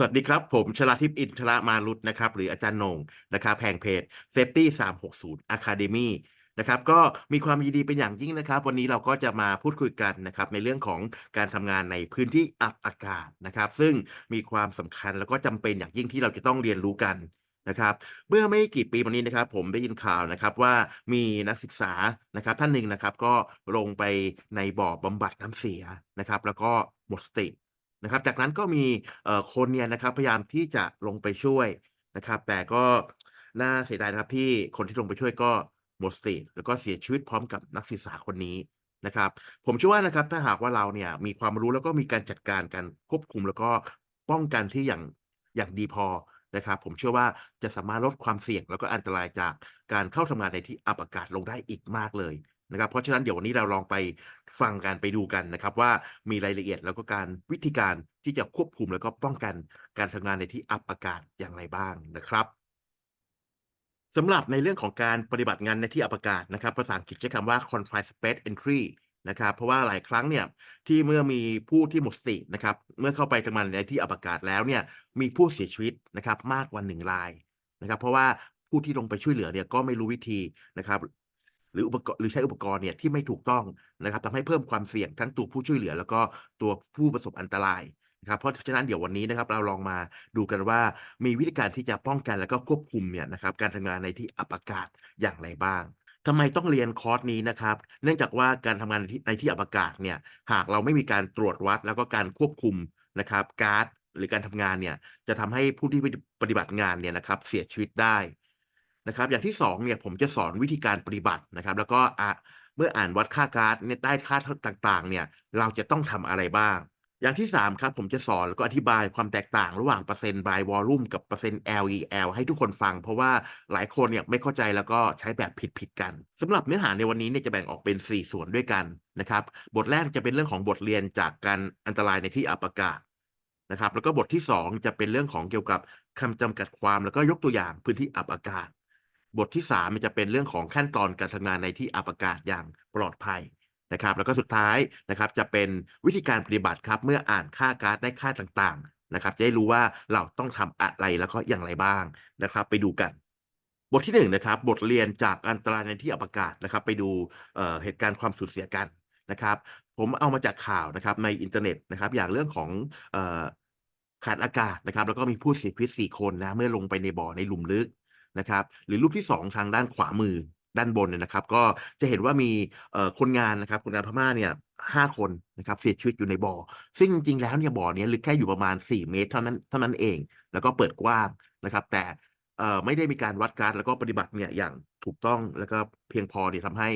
สวัสดีครับ ผมชลาทิพย์อินทรามารุตนะครับ หรืออาจารย์นงนะครับแห่งเพจ Safety 360 Academy นะครับก็มีความยินดีเป็นอย่างยิ่งนะครับ วันนี้เราก็จะมาพูดคุยกันนะครับในเรื่องของการทำงานในพื้นที่อับอากาศนะครับ ซึ่งมีความสำคัญแล้วก็จำเป็นอย่างยิ่งที่เราจะต้องเรียนรู้กันนะครับ เมื่อไม่กี่ปีมานี้นะครับ ผมได้ยินข่าวนะครับว่ามีนักศึกษานะครับท่านหนึ่งนะครับ ก็ลงไปในบ่อบำบัดน้ำเสียนะครับ แล้วก็หมดสติ นะครับ จากนั้นก็มีคนเนี่ยนะครับพยายามที่จะลงไปช่วยนะครับ แต่ก็น่าเสียดายนะครับที่คนที่ลงไปช่วยก็หมดสติแล้วก็เสียชีวิตพร้อมกับนักศึกษาคนนี้นะครับ ผมเชื่อว่านะครับถ้าหากว่าเราเนี่ยมีความรู้แล้วก็มีการจัดการการควบคุมแล้วก็ป้องกันที่อย่างอย่างดีพอนะครับ ผมเชื่อว่าจะสามารถลดความเสี่ยง แล้วก็อันตรายจากการเข้าทำงานในที่อับอากาศลงได้อีกมากเลย นะครับเพราะฉะนั้นเดี๋ยววันนี้เราลองไปฟังกันไปดูกันนะครับ ว่ามีรายละเอียดแล้วก็การวิธีการที่จะควบคุมแล้วก็ป้องกันการทำงานในที่อับอากาศอย่างไรบ้างนะครับสำหรับในเรื่องของการปฏิบัติงานในที่อับอากาศนะครับภาษาอังกฤษใช้คำว่า confined space entry นะครับเพราะว่าหลายครั้งเนี่ยที่เมื่อมีผู้ที่หมดสตินะครับเมื่อเข้าไปทำงานในที่อับอากาศแล้วเนี่ยมีผู้เสียชีวิตนะครับมากกว่าหนึ่งรายนะครับ เพราะว่าผู้ที่ลงไปช่วยเหลือเนี่ยก็ไม่รู้วิธีนะครับ หรืออุปกรณ์หรือใช้อุปกรณ์เนี่ยที่ไม่ถูกต้องนะครับทำให้เพิ่มความเสี่ยงทั้งตัวผู้ช่วยเหลือ แล้วก็ตัวผู้ประสบอันตรายนะครับเพราะฉะนั้นเดี๋ยววันนี้นะครับเราลองมาดูกันว่ามีวิธีการที่จะป้องกันแล้วก็ควบคุมเนี่ยนะครับการทำงานในที่อับอากาศอย่างไรบ้างทำไมต้องเรียนคอร์สนี้นะครับ เนื่องจากว่าการทำงานในที่ในที่อับอากาศเนี่ยหากเราไม่มีการตรวจวัด แล้วก็การควบคุมนะครับก๊าซหรือการทำงานเนี่ยจะทำให้ผู้ที่ปฏิบัติงานเนี่ยนะครับเสียชีวิตได้ นะครับ อย่างที่2เนี่ยผมจะสอนวิธีการปฏิบัตินะครับ แล้วก็อะเมื่ออ่านวัดค่าการ์ดเนี่ยได้ค่าต่างๆ เนี่ยเราจะต้องทำอะไรบ้าง อย่างที่3ครับผมจะสอนแล้วก็อธิบายความแตกต่างระหว่างเปอร์เซ็นต์ by volume กับเปอร์เซ็นต์ LEL ให้ทุกคนฟัง เพราะว่าหลายคนเนี่ยไม่เข้าใจแล้วก็ใช้แบบผิดๆกันสำหรับเนื้อหาในวันนี้เนี่ยจะแบ่งออกเป็น 4 ส่วนด้วยกันนะครับ บทแรกจะเป็นเรื่องของบทเรียนจากการอันตรายในที่อับอากาศนะครับแล้วก็บทที่ 2 จะเป็นเรื่องของเกี่ยวกับคำจำกัดความแล้วก็ยกตัวอย่างพื้นที่อับอากาศ บทที่3มันจะเป็นเรื่องของขั้นตอนการทำงานในที่อับอากาศอย่างปลอดภัยนะครับ แล้วก็สุดท้ายนะครับจะเป็นวิธีการปฏิบัติครับเมื่ออ่านค่าการ์ดได้ค่าต่างๆนะครับ จะได้รู้ว่าเราต้องทำอะไรแล้วก็อย่างไรบ้างนะครับ ไปดูกัน บทที่1นนะครับบทเรียนจากอันตรายในที่อับอากาศนะครับ ไปดูเเหตุการณ์ความสูญเสียกันนะครับ ผมเอามาจากข่าวนะครับในอินเทอร์เน็ตนะครับ อย่างเรื่องของขาดอากาศนะครับ แล้วก็มีผู้เสียชีวิต4คนนะเมื่อลงไปในบ่อในหลุมลึก นะครับ หรือรูปที่ 2 ทางด้านขวามือด้านบนเนี่ยนะครับ ก็จะเห็นว่ามีคนงานนะครับคนงานพม่าเนี่ยห้าคนนะครับเสียชีวิตอยู่ในบ่อ ซึ่งจริงๆแล้วเนี่ยบ่อนี้ลึกแค่อยู่ประมาณ 4 เมตรเท่านั้นเท่านั้นเอง แล้วก็เปิดกว้างนะครับ แต่ไม่ได้มีการวัดการแล้วก็ปฏิบัติเนี่ยอย่างถูกต้องแล้วก็เพียงพอที่ทำให้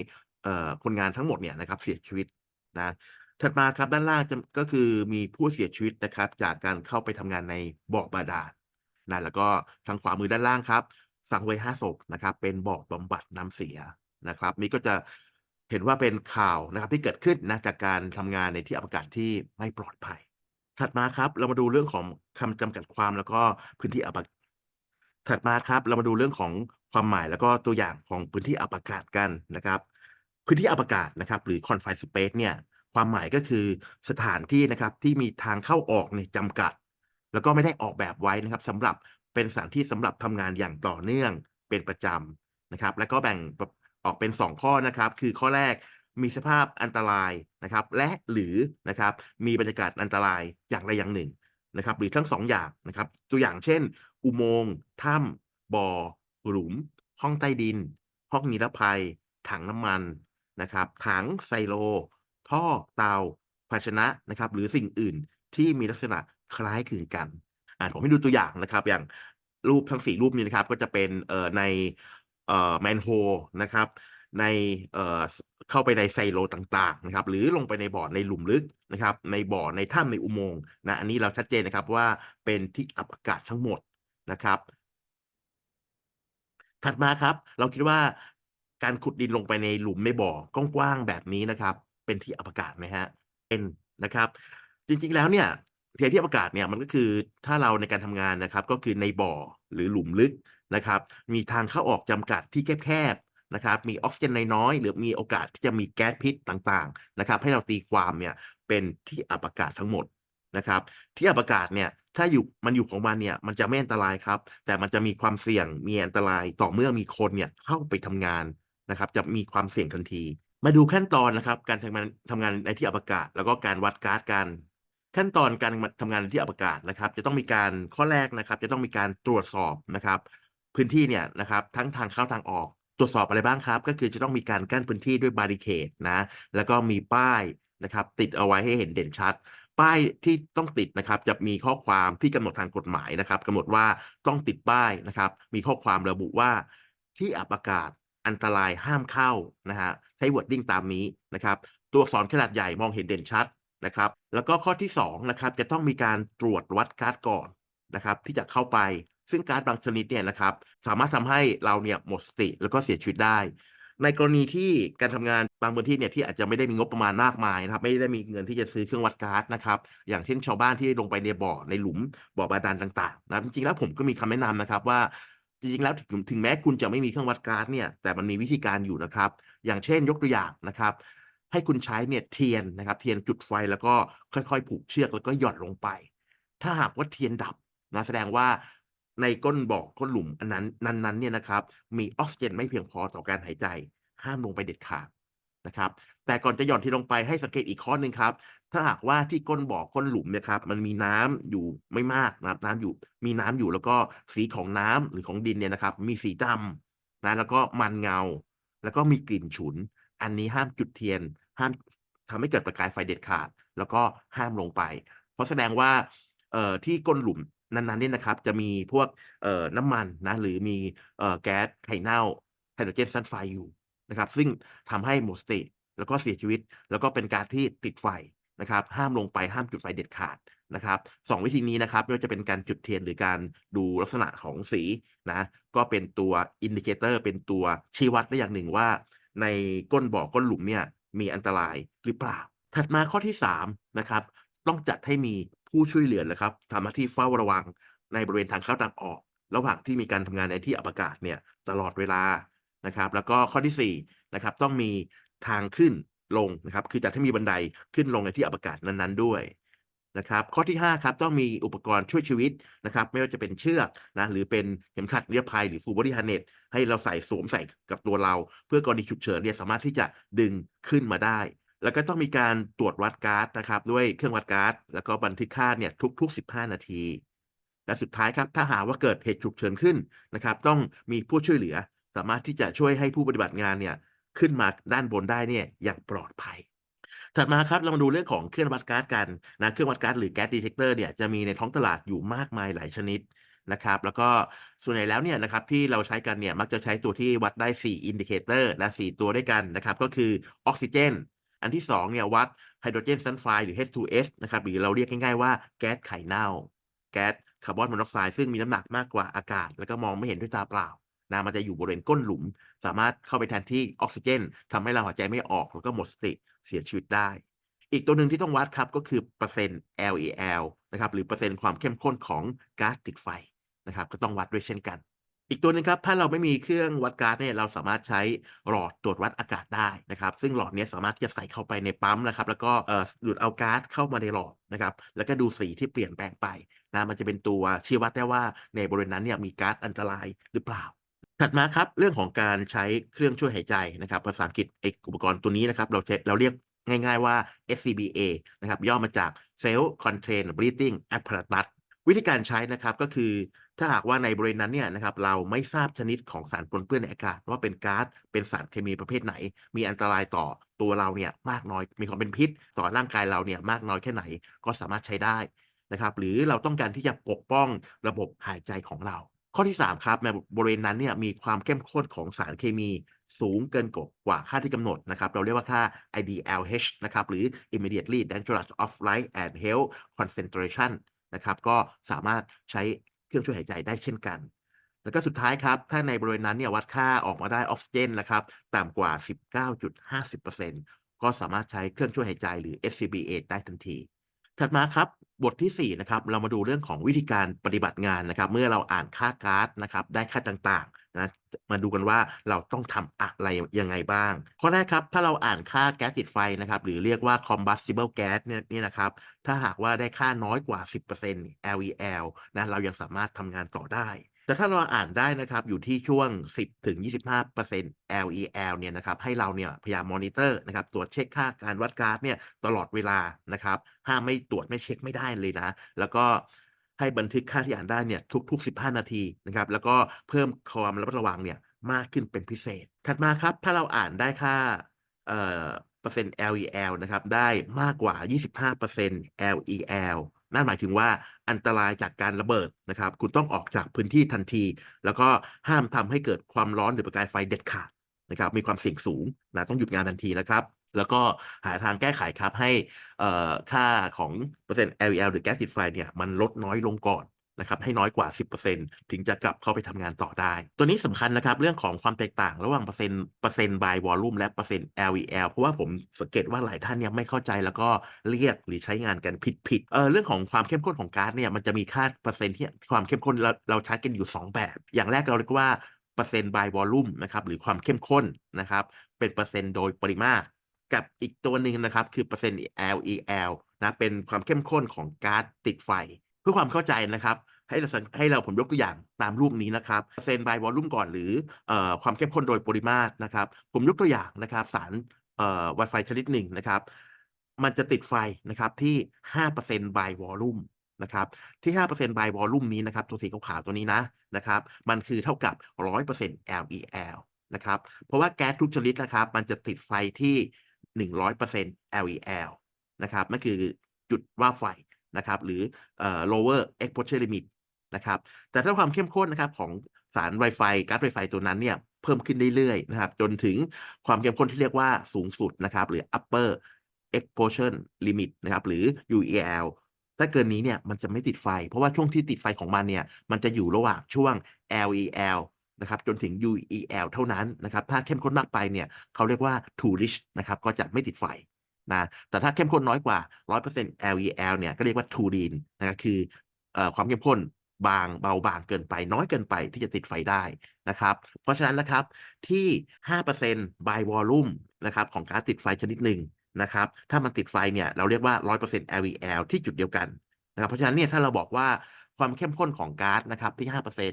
คนงานทั้งหมดเนี่ยนะครับเสียชีวิตนะถัดมาครับด้านล่างก็คือมีผู้เสียชีวิตนะครับ จากการเข้าไปทำงานในบ่อบาดาลนะแล้วก็ทางขวามือด้านล่างครับ สังเวยห้าศพนะครับ เป็นบ่อบำบัดน้ำเสียนะครับนี่ก็จะเห็นว่าเป็นข่าวนะครับที่เกิดขึ้นนะจากการทำงานในที่อากาศที่ไม่ปลอดภัย ถัดมาครับ เรามาดูเรื่องของคำจำกัดความแล้วก็พื้นที่อับถัดมาครับ เรามาดูเรื่องของความหมายแล้วก็ตัวอย่างของพื้นที่อับอากาศกันนะครับ พื้นที่อับอากาศนะครับ หรือ confined space เนี่ยความหมายก็คือสถานที่นะครับที่มีทางเข้าออกในจำกัด แล้วก็ไม่ได้ออกแบบไว้นะครับสำหรับ เป็นสถานที่สำหรับทำงานอย่างต่อเนื่องเป็นประจำนะครับ แล้วก็แบ่งออกเป็น 2 ข้อนะครับ คือข้อแรกมีสภาพอันตรายนะครับ และหรือนะครับมีบรรยากาศอันตรายอย่างใดอย่างหนึ่งนะครับ หรือทั้ง2อย่างนะครับ ตัวอย่างเช่น อุโมงค์ถ้ำบ่อ หลุม ห้องใต้ดิน ห้องนิรภัย ถังน้ำมันนะครับ ถังไซโล ท่อเตาภาชนะนะครับ หรือสิ่งอื่นที่มีลักษณะคล้ายคลึงกัน อ่าผมให้ดูตัวอย่างนะครับ อย่างรูปทั้งสี่รูปนี้นะครับ ก็จะเป็นเอ่อในเอ่อแมนโฮนะครับ ในเอ่อเข้าไปในไซโลต่างๆนะครับ หรือลงไปในบ่อในหลุมลึกนะครับ ในบ่อในถ้ำในอุโมงค์นะอันนี้เราชัดเจนนะครับว่าเป็นที่อับอากาศทั้งหมดนะครับ ถัดมาครับ เราคิดว่าการขุดดินลงไปในหลุมในบ่อกว้างๆแบบนี้นะครับ เป็นที่อับอากาศไหมฮะเป็นนะครับ จริงๆแล้วเนี่ย เทียที่อากาศเนี่ยมันก็คือถ้าเราในการทำงานนะครับก็คือในบ่อหรือหลุมลึกนะครับ มีทางเข้าออกจำกัดที่แคบๆนะครับ มีออกซิเจนน้อยหรือมีโอกาสที่จะมีแก๊สพิษต่างๆนะครับ ให้เราตีความเนี่ยเป็นที่อับอากาศทั้งหมดนะครับ ที่อับอากาศเนี่ยถ้าอยู่มันอยู่ของมันเนี่ยมันจะไม่อันตรายครับ แต่มันจะมีความเสี่ยงมีอันตรายต่อเมื่อมีคนเนี่ยเข้าไปทำงานนะครับ จะมีความเสี่ยงทันที มาดูขั้นตอนนะครับ การทำงานทำงานในที่อับอากาศ แล้วก็การวัดก๊าซกัน ขั้นตอนการทำงานในที่อับอากาศนะครับ จะต้องมีการข้อแรกนะครับ จะต้องมีการตรวจสอบนะครับ พื้นที่เนี่ยนะครับทั้งทางเข้าทางออก ตรวจสอบอะไรบ้างครับ ก็คือจะต้องมีการกั้นพื้นที่ด้วยบาริเคดนะแล้วก็มีป้ายนะครับ ติดเอาไว้ให้เห็นเด่นชัด ป้ายที่ต้องติดนะครับ จะมีข้อความที่กำหนดทางกฎหมายนะครับกำหนดว่าต้องติดป้ายนะครับ มีข้อความระบุว่าที่อับอากาศอันตรายห้ามเข้านะฮะใช้วอร์ดดิ้งตามนี้นะครับ ตัวอักษรขนาดใหญ่มองเห็นเด่นชัด นะครับ แล้วก็ข้อที่2นะครับจะต้องมีการตรวจวัดก๊าซก่อนนะครับ ที่จะเข้าไป ซึ่งก๊าซบางชนิดเนี่ยนะครับ สามารถทำให้เราเนี่ยหมดสติแล้วก็เสียชีวิตได้ ในกรณีที่การทำงานบางพื้นที่เนี่ยที่อาจจะไม่ได้มีงบประมาณมากมายนะครับ ไม่ได้มีเงินที่จะซื้อเครื่องวัดก๊าซนะครับ อย่างเช่นชาวบ้านที่ลงไปในบ่อในหลุมบ่อบาดาลต่างๆนะจริงๆแล้วผมก็มีคำแนะนำนะครับว่าจริงๆแล้วถึงถึงแม้คุณจะไม่มีเครื่องวัดก๊าซเนี่ยแต่มันมีวิธีการอยู่นะครับ อย่างเช่นยกตัวอย่างนะครับ ให้คุณใช้เนี่ยเทียนนะครับ เทียนจุดไฟแล้วก็ค่อยๆ ผูกเชือกแล้วก็หย่อนลงไป ถ้าหากว่าเทียนดับนะแสดงว่าในก้นบ่อก้นหลุมอันนั้นนั้นๆเนี่ยนะครับ มีออกซิเจนไม่เพียงพอต่อการหายใจ ห้ามลงไปเด็ดขาดนะครับ แต่ก่อนจะหย่อนที่ลงไปให้สังเกตอีกข้อหนึ่งครับ ถ้าหากว่าที่ก้นบ่อก้นหลุมเนี่ยครับ มันมีน้ำอยู่ไม่มากนะครับ น้ำอยู่มีน้ำอยู่แล้วก็สีของน้ำหรือของดินเนี่ยนะครับ มีสีดำนะแล้วก็มันเงา แล้วก็มีกลิ่นฉุน อันนี้ห้ามจุดเทียน ห้ามทำให้เกิดประกายไฟเด็ดขาด แล้วก็ห้ามลงไป เพราะแสดงว่าที่ก้นหลุมนั้นๆเนี่ยนะครับ จะมีพวกน้ำมันนะหรือมีอแก๊สไข่เน่าไฮโดรเจนซัลไฟด์อยู่นะครับ ซึ่งทำให้หมดสติแล้วก็เสียชีวิต แล้วก็เป็นการที่ติดไฟนะครับ ห้ามลงไปห้ามจุดไฟเด็ดขาดนะครับสองวิธีนี้นะครับไม่ว่าจะเป็นการจุดเทียนหรือการดูลักษณะของสีนะ ก็เป็นตัวอินดิเคเตอร์เป็นตัวชี้วัดได้อย่างหนึ่งว่า ในก้นบ่อก้นหลุมเนี่ย มีอันตรายหรือเปล่า ถัดมาข้อที่3นะครับต้องจัดให้มีผู้ช่วยเหลือนะครับทำหน้าที่เฝ้าระวังในบริเวณทางเข้าทางออก ระหว่างที่มีการทำงานในที่อับอากาศเนี่ยตลอดเวลานะครับ แล้วก็ข้อที่4นะครับต้องมีทางขึ้นลงนะครับ คือจัดให้มีบันไดขึ้นลงในที่อับอากาศนั้นๆด้วย นะครับ ข้อที่ 5 ครับต้องมีอุปกรณ์ช่วยชีวิตนะครับ ไม่ว่าจะเป็นเชือกนะหรือเป็นเข็มขัดนิรภัยหรือฟูบอดี้ฮาร์เนสให้เราใส่สวมใส่กับตัวเรา เพื่อกรณีฉุกเฉินเนี่ยสามารถที่จะดึงขึ้นมาได้ แล้วก็ต้องมีการตรวจวัดก๊าซนะครับ ด้วยเครื่องวัดก๊าซแล้วก็บันทึกค่าเนี่ยทุก ๆ 15 นาทีและสุดท้ายครับถ้าหากว่าเกิดเหตุฉุกเฉินขึ้นนะครับ ต้องมีผู้ช่วยเหลือ สามารถที่จะช่วยให้ผู้ปฏิบัติงานเนี่ยขึ้นมาด้านบนได้เนี่ยอย่างปลอดภัย ถัดมาครับเรามาดูเรื่องของเครื่องวัดก๊าซกันนะเครื่องวัดก๊าซหรือแก๊สดีเทคเตอร์เนี่ยจะมีในท้องตลาดอยู่มากมายหลายชนิดนะครับแล้วก็ส่วนใหญ่แล้วเนี่ยนะครับที่เราใช้กันเนี่ยมักจะใช้ตัวที่วัดได้ 4 อินดิเคเตอร์และ4ตัวด้วยกันนะครับก็คือออกซิเจน อันที่2เนี่ยวัดไฮโดรเจนซัลไฟด์หรือ H2S นะครับหรือเราเรียกง่ายๆว่าแก๊สไข่เน่า แก๊สคาร์บอนมอนอกไซด์ซึ่งมีน้ำหนักมากกว่าอากาศ แล้วก็มองไม่เห็นด้วยตาเปล่านะมันจะอยู่บริเวณก้นหลุม สามารถเข้าไปแทนที่ออกซิเจนทำให้เราหายใจไม่ออกแล้วก็หมดสติ เสียชีวิตได้ อีกตัวหนึ่งที่ต้องวัดครับก็คือเปอร์เซ็นต์ LEL นะครับหรือเปอร์เซ็นต์ความเข้มข้นของก๊าซติดไฟนะครับก็ต้องวัดด้วยเช่นกัน อีกตัวหนึงครับถ้าเราไม่มีเครื่องวัดก๊าซเนี่ยเราสามารถใช้หลอดตรวจวัดอากาศได้นะครับซึ่งหลอดนี้สามารถที่จะใส่เข้าไปในปั๊มนะครับแล้วก็เอ่อดูดเอาก๊าซเข้ามาในหลอดนะครับแล้วก็ดูสีที่เปลี่ยนแปลงไปนะมันจะเป็นตัวชี้วัดได้ว่าในบริเวณนั้นเนี่ยมีก๊าซอันตรายหรือเปล่า ถัดมาครับเรื่องของการใช้เครื่องช่วยหายใจนะครับ ภาษาอังกฤษไออุปกรณ์ตัวนี้นะครับ เราใช้เราเรียกง่ายๆว่า SCBA นะครับ ย่อมาจาก Self Contained Breathing Apparatus วิธีการใช้นะครับก็คือถ้าหากว่าในบริเวณนั้นเนี่ยนะครับเราไม่ทราบชนิดของสารปนเปื้อนในอากาศว่าเป็นก๊าซเป็นสารเคมีประเภทไหน มีอันตรายต่อตัวเราเนี่ยมากน้อยมีความเป็นพิษ ต่อร่างกายเราเนี่ยมากน้อยแค่ไหนก็สามารถใช้ได้นะครับ หรือเราต้องการที่จะปกป้องระบบหายใจของเรา ข้อที่ 3 ครับในบริเวณนั้นเนี่ยมีความเข้มข้นของสารเคมีสูงเกินกว่าค่าที่กำหนดนะครับ เราเรียกว่าค่า IDLH นะครับ หรือ immediately dangerous of life and health concentration นะครับ ก็สามารถใช้เครื่องช่วยหายใจได้เช่นกัน แล้วก็สุดท้ายครับ ถ้าในบริเวณนั้นเนี่ยวัดค่าออกมาได้ออกซิเจนนะครับต่ำกว่า 19.50%ก็สามารถใช้เครื่องช่วยหายใจหรือ SCBA ได้ทันที ถัดมาครับบทที่ 4 นะครับ เรามาดูเรื่องของวิธีการปฏิบัติงานนะครับ เมื่อเราอ่านค่าการ์ดนะครับ ได้ค่าต่างๆนะมาดูกันว่าเราต้องทำอะไรยังไงบ้าง ข้อแรกครับ ถ้าเราอ่านค่าแก๊สติดไฟนะครับ หรือเรียกว่า combustible gas เนี่ยนี่นะครับ ถ้าหากว่าได้ค่าน้อยกว่า 10% LEL นะเรายังสามารถทำงานต่อได้ แต่ถ้าเราอ่านได้นะครับอยู่ที่ช่วง 10ถึง25% LEL เนี่ยนะครับให้เราเนี่ยพยายามมอนิเตอร์นะครับตรวจเช็คค่าการวัดก๊าซเนี่ยตลอดเวลานะครับห้ามไม่ตรวจไม่เช็คไม่ได้เลยนะ แล้วก็ให้บันทึกค่าที่อ่านได้เนี่ยทุก ๆ 15 นาทีนะครับแล้วก็เพิ่มความระมัดระวังเนี่ยมากขึ้นเป็นพิเศษ ถัดมาครับถ้าเราอ่านได้ค่าเอ่อเปอร์เซ็นต์ LEL นะครับได้มากกว่า 25% LEL นั่นหมายถึงว่าอันตรายจากการระเบิดนะครับ คุณต้องออกจากพื้นที่ทันที แล้วก็ห้ามทำให้เกิดความร้อนหรือประกายไฟเด็ดขาดนะครับ มีความเสี่ยงสูงนะต้องหยุดงานทันทีนะครับ แล้วก็หาทางแก้ไขครับให้ค่าของเปอร์เซ็นต์ LEL หรือแก๊สติดไฟเนี่ยมันลดน้อยลงก่อน นะครับให้น้อยกว่า 10%ถึงจะกลับเข้าไปทำงานต่อได้ ตัวนี้สำคัญนะครับเรื่องของความแตกต่างระหว่างเปอร์เซ็นต์เปอร์เซ็นต์ by volume และเปอร์เซ็นต์ LEL เพราะว่าผมสังเกตว่าหลายท่านเนี่ยไม่เข้าใจแล้วก็เรียกหรือใช้งานกันผิดๆเออเรื่องของความเข้มข้นของก๊าซเนี่ยมันจะมีค่าเปอร์เซ็นต์ที่ความเข้มข้นเราเราใช้กันอยู่ 2 แบบ อย่างแรกเราเรียกว่าเปอร์เซ็นต์ by volume นะครับหรือความเข้มข้นนะครับเป็นเปอร์เซ็นต์โดยปริมาตรกับอีกตัวหนึ่งนะครับ คือเปอร์เซ็นต์ LEL นะเป็นความเข้มข้นของก๊าซติดไฟ เพื่อความเข้าใจนะครับ ให้เราให้เราผมยกตัวอย่างตามรูปนี้นะครับเปอร์เซ็นต์ by volume ก่อนหรืออความเข้มข้นโดยปริมาตรนะครับ ผมยกตัวอย่างนะครับสารเอ่อ Wi-Fi ชนิดหนึ่งนะครับ มันจะติดไฟนะครับที่ 5% by volume นะครับที่5% by volume นี้นะครับ ตัวสีขาวๆตัวนี้นะนะครับ มันคือเท่ากับ 100% LEL นะครับ เพราะว่าแก๊สทุกชนิดนะครับ มันจะติดไฟที่ 100% LEL นะครับนั่นคือจุดว่าไฟนะครับ หรืออ lower exposure limit นะครับ แต่ถ้าความเข้มข้นนะครับของสาร Wi-Fi ก๊าซ Wi-Fi ตัวนั้นเนี่ยเพิ่มขึ้นเรื่อยๆนะครับ จนถึงความเข้มข้นที่เรียกว่าสูงสุดนะครับ หรือ upper exposure limit นะครับ หรือ UEL ถ้าเกินนี้เนี่ยมันจะไม่ติดไฟ เพราะว่าช่วงที่ติดไฟของมันเนี่ยมันจะอยู่ระหว่างช่วง LEL นะครับจนถึง UEL เท่านั้นนะครับ ถ้าเข้มข้นมากไปเนี่ยเขาเรียกว่า too rich นะครับก็จะไม่ติดไฟนะแต่ถ้าเข้มข้นน้อยกว่า 100% LEL เนี่ยก็เรียกว่า too lean นะครับคืออความเข้มข้น บางเบาบางเกินไป น้อยเกินไปที่จะติดไฟได้นะครับ เพราะฉะนั้นนะครับที่ 5% by volume นะครับของก๊าซติดไฟชนิดหนึ่งนะครับ ถ้ามันติดไฟเนี่ยเราเรียกว่า 100% LEL ที่จุดเดียวกันนะครับ เพราะฉะนั้นเนี่ยถ้าเราบอกว่าความเข้มข้นของก๊าซนะครับที่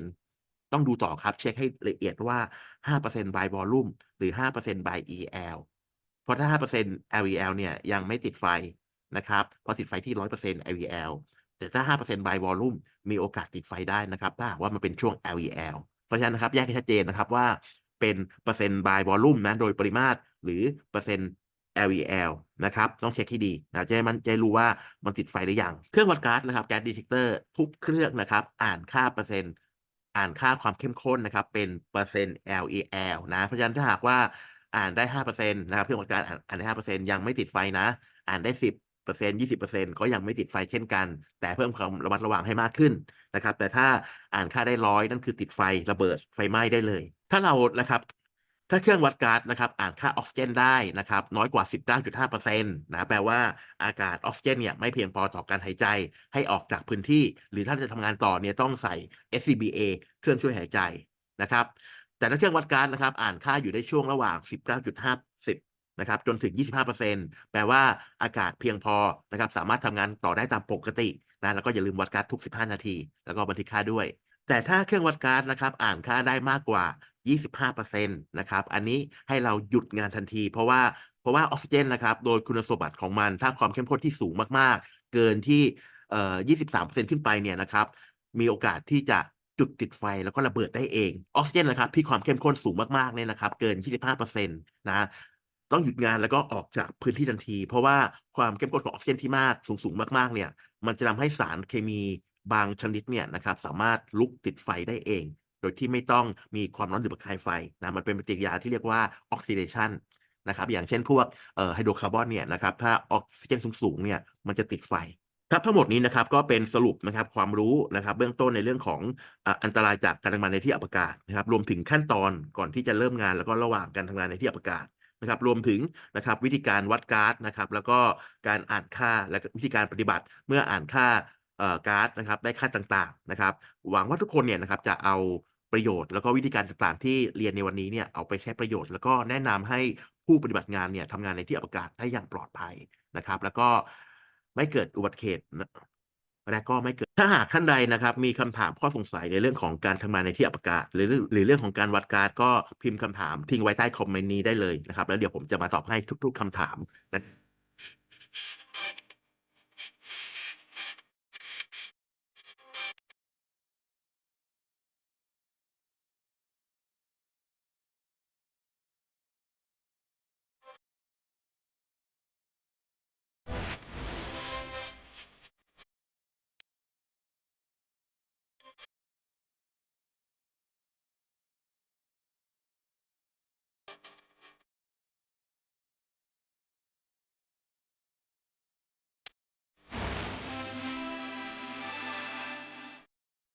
5%ต้องดูต่อครับ เช็คให้ละเอียดว่า 5% by volume หรือ 5% by EL เพราะถ้า 5% LEL เนี่ยยังไม่ติดไฟนะครับพราะติดไฟที่ 100% LEL แต่ถ้า 5% by volume มีโอกาสติดไฟได้นะครับ ถ้าหากว่ามันเป็นช่วง LEL เพราะฉะนั้นนะครับแยกให้ชัดเจนนะครับว่าเป็นเปอร์เซ็นต์ by volume นะโดยปริมาตรหรือเปอร์เซ็นต์ LEL นะครับ ต้องเช็คให้ดีนะจะให้มันจะรู้ว่ามันติดไฟหรือยัง เครื่องวัดก๊าซนะครับแก๊สดีเทคเตอร์ทุกเครื่องนะครับ อ่านค่าเปอร์เซ็นต์ อ่านค่าความเข้มข้นนะครับ เป็นเปอร์เซ็นต์ LEL นะเพราะฉะนั้นถ้าหากว่าอ่านได้5%นะครับเครื่องวัดก๊าซอ่านได้5%ยังไม่ติดไฟนะ อ่านได้ 10 20%ก็ยังไม่ติดไฟเช่นกัน แต่เพิ่มความระมัดระวังให้มากขึ้นนะครับ แต่ถ้าอ่านค่าได้ร้อยนั่นคือติดไฟระเบิดไฟไหม้ได้เลย ถ้าเรานะครับถ้าเครื่องวัดก๊าซนะครับอ่านค่าออกซิเจนได้นะครับน้อยกว่า 19.5%นะแปลว่าอากาศออกซิเจนเนี่ยไม่เพียงพอต่อการหายใจให้ออกจากพื้นที่ หรือถ้าจะทำงานต่อเนี่ยต้องใส่ SCBA เครื่องช่วยหายใจนะครับแต่ถ้าเครื่องวัดก๊าซนะครับอ่านค่าอยู่ในช่วงระหว่าง 19.5 นะครับจนถึง 25%แปลว่าอากาศเพียงพอนะครับสามารถทำงานต่อได้ตามปกตินะแล้วก็อย่าลืมวัดก๊าซทุก 15 นาที แล้วก็บันทึกค่าด้วย แต่ถ้าเครื่องวัดก๊าซนะครับอ่านค่าได้มากกว่า 25%นะครับอันนี้ให้เราหยุดงานทันที เพราะว่าเพราะว่าออกซิเจนนะครับโดยคุณสมบัติของมัน ถ้าความเข้มข้นที่สูงมากๆ เกินที่เอ่อ23%ขึ้นไปเนี่ยนะครับมีโอกาสที่จะจุดติดไฟแล้วก็ระเบิดได้เอง ออกซิเจนนะครับที่ความเข้มข้นสูงมากๆเนี่ยนะครับ เกิน 25%นะ ต้องหยุดงานแล้วก็ออกจากพื้นที่ทันที เพราะว่าความเข้มข้นของออกซิเจนที่มากสูงๆมากๆเนี่ยมันจะทำให้สารเคมีบางชนิดเนี่ยนะครับสามารถลุกติดไฟได้เอง โดยที่ไม่ต้องมีความร้อนหรือประกายไฟนะมันเป็นปฏิกิริยาที่เรียกว่าออกซิเดชันนะครับอย่างเช่นพวกไฮโดรคาร์บอนเนี่ยนะครับถ้าออกซิเจนสูงๆเนี่ยมันจะติดไฟครับทั้งหมดนี้นะครับก็เป็นสรุปนะครับความรู้นะครับเบื้องต้นในเรื่องของอันตรายจากการทำงานในที่อับอากาศนะครับรวมถึงขั้นตอนก่อนที่จะเริ่มงานแล้วก็ระหว่างการทำงานในที่อับอากาศ นะครับรวมถึงนะครับวิธีการวัดการ์ดนะครับ แล้วก็การอ่านค่าและวิธีการปฏิบัติเมื่ออ่านค่าการ์ดนะครับ ได้ค่าต่างๆนะครับ หวังว่าทุกคนเนี่ยนะครับจะเอาประโยชน์แล้วก็วิธีการต่างๆที่เรียนในวันนี้เนี่ยเอาไปใช้ประโยชน์ แล้วก็แนะนำให้ผู้ปฏิบัติงานเนี่ยทำงานในที่อวกาศได้อย่างปลอดภัยนะครับ แล้วก็ไม่เกิดอุบัติเหตุ และก็ไม่เกิด ถ้าหากท่านใดนะครับ มีคำถามข้อสงสัยในเรื่องของการทำงานในที่อับอากาศ หรือหรือเรื่องของการวัดการ์ดก็พิมพ์คำถามทิ้งไว้ใต้คอมเมนต์นี้ได้เลยนะครับ แล้วเดี๋ยวผมจะมาตอบให้ทุก ๆคำถามนะ